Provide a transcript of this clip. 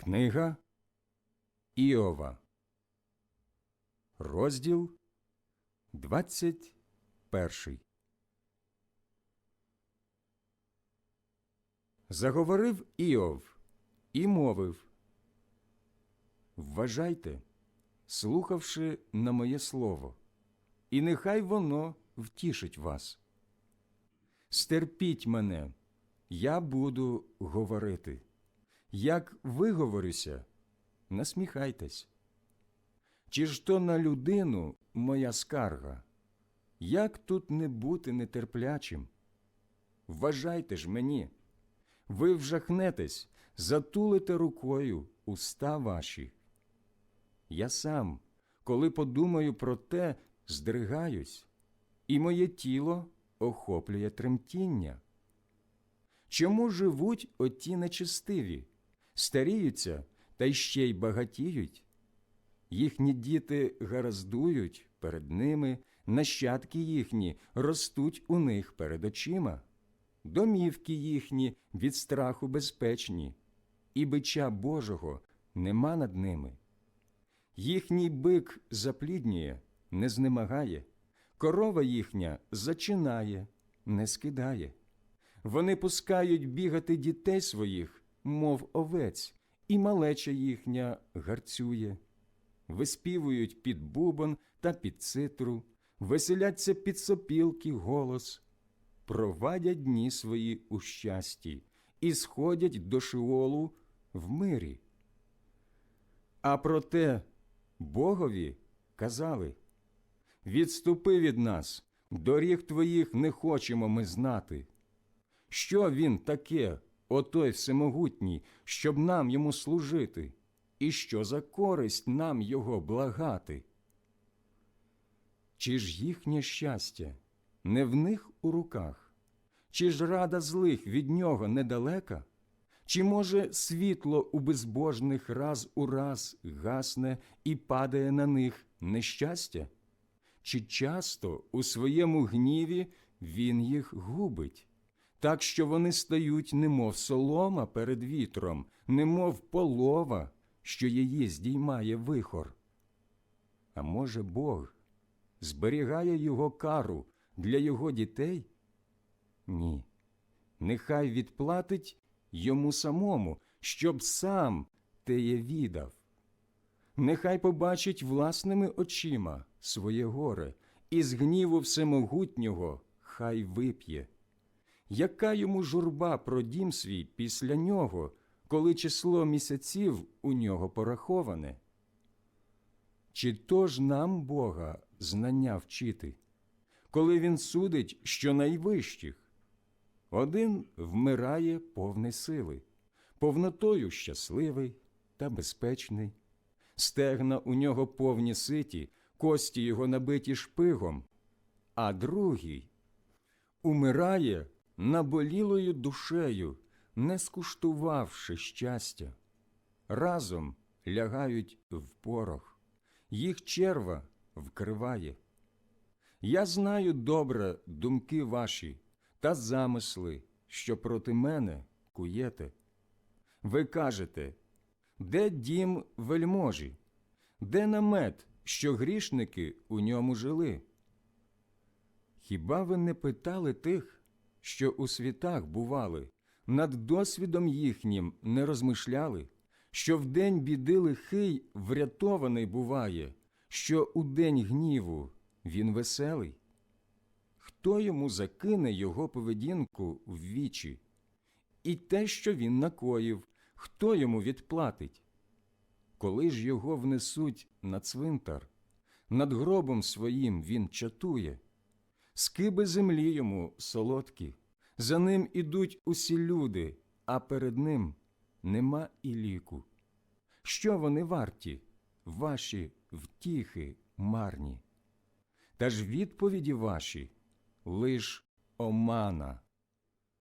Книга Іова, розділ 21 Заговорив Іов і мовив Вважайте, слухавши на моє слово, і нехай воно втішить вас. Стерпіть мене, я буду говорити. Як виговорюся, насміхайтесь. Чи ж то на людину моя скарга? Як тут не бути нетерплячим? Вважайте ж мені, ви вжахнетесь, затулите рукою уста ваші. Я сам, коли подумаю про те, здригаюсь, і моє тіло охоплює тремтіння. Чому живуть оті нечестиві, старіються та ще й багатіють? Їхні діти гараздують перед ними, нащадки їхні ростуть у них перед очима, домівки їхні від страху безпечні, і бича Божого нема над ними. Їхній бик запліднює, не знемагає, корова їхня зачинає, не скидає. Вони пускають бігати дітей своїх, мов овець, і малеча їхня гарцює. Виспівують під бубон та під цитру, веселяться під сопілки голос, провадять дні свої у щасті і сходять до шиолу в мирі. А проте Богові казали Відступи від нас, доріг твоїх не хочемо ми знати. Що він таке, отой всемогутній, щоб нам йому служити, і що за користь нам його благати? Чи ж їхнє щастя не в них у руках? Чи ж рада злих від нього недалека? Чи, може, світло у безбожних раз у раз гасне і падає на них нещастя? Чи часто у своєму гніві він їх губить? Так що вони стають немов солома перед вітром, немов полова, що її здіймає вихор. А може, Бог зберігає його кару для його дітей? Ні. Нехай відплатить йому самому, щоб сам теє віддав. Нехай побачить власними очима своє горе, і з гніву всемогутнього хай вип'є яка йому журба про дім свій після нього, коли число місяців у нього пораховане? Чи то ж нам Бога знання вчити, коли він судить що найвищих? Один вмирає повний сили, повнотою щасливий та безпечний, стегна у нього повні ситі, кості його набиті шпигом, а другий умирає наболілою душею, не скуштувавши щастя, разом лягають в порох, їх черва вкриває. Я знаю добре думки ваші та замисли, що проти мене куєте. Ви кажете, де дім вельможі, де намет, що грішники у ньому жили? Хіба ви не питали тих, що у світах бували, над досвідом їхнім не розмишляли, що в день біди лихий врятований буває, що у день гніву він веселий? Хто йому закине його поведінку в вічі? І те, що він накоїв, хто йому відплатить? Коли ж його внесуть на цвинтар, над гробом своїм він чатує скиби землі йому солодкі, за ним ідуть усі люди, а перед ним нема і ліку. Що вони варті, ваші втіхи марні? Та ж відповіді ваші лиш омана.